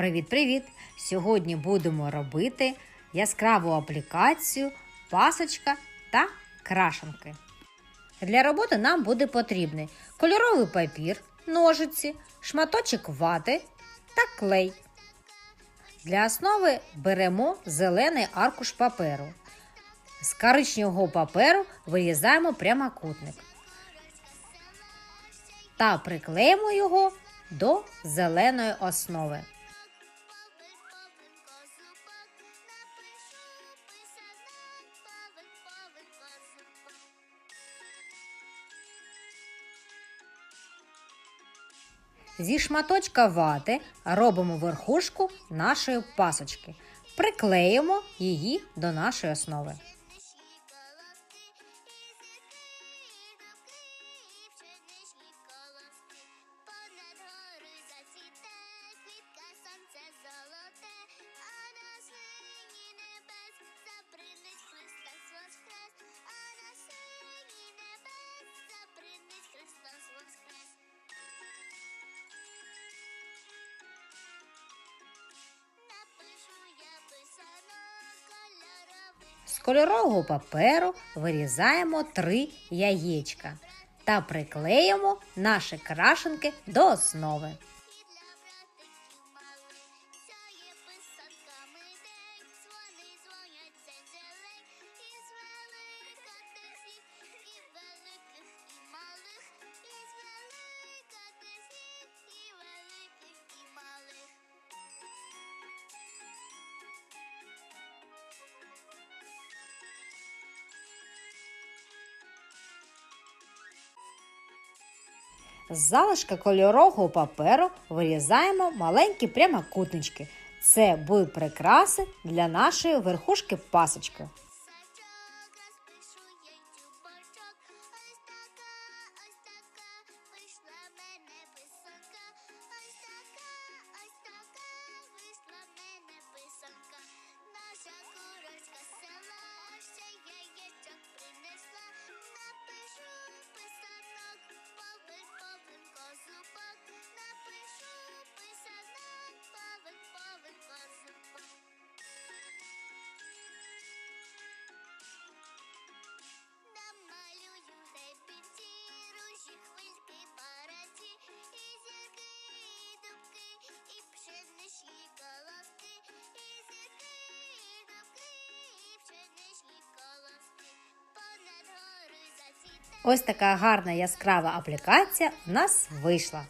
Привіт-привіт! Сьогодні будемо робити яскраву аплікацію, пасочка та крашенки. Для роботи нам буде потрібний кольоровий папір, ножиці, шматочок вати та клей. Для основи беремо зелений аркуш паперу. З коричневого паперу вирізаємо прямокутник та приклеїмо його до зеленої основи. Зі шматочка вати робимо верхушку нашої пасочки. Приклеїмо її до нашої основи. З кольорового паперу вирізаємо три яєчка та приклеїмо наші крашенки до основи. З залишка кольорового паперу вирізаємо маленькі прямокутнички. Це будуть прикраси для нашої верхушки пасочки. Ось така гарна яскрава аплікація у нас вийшла.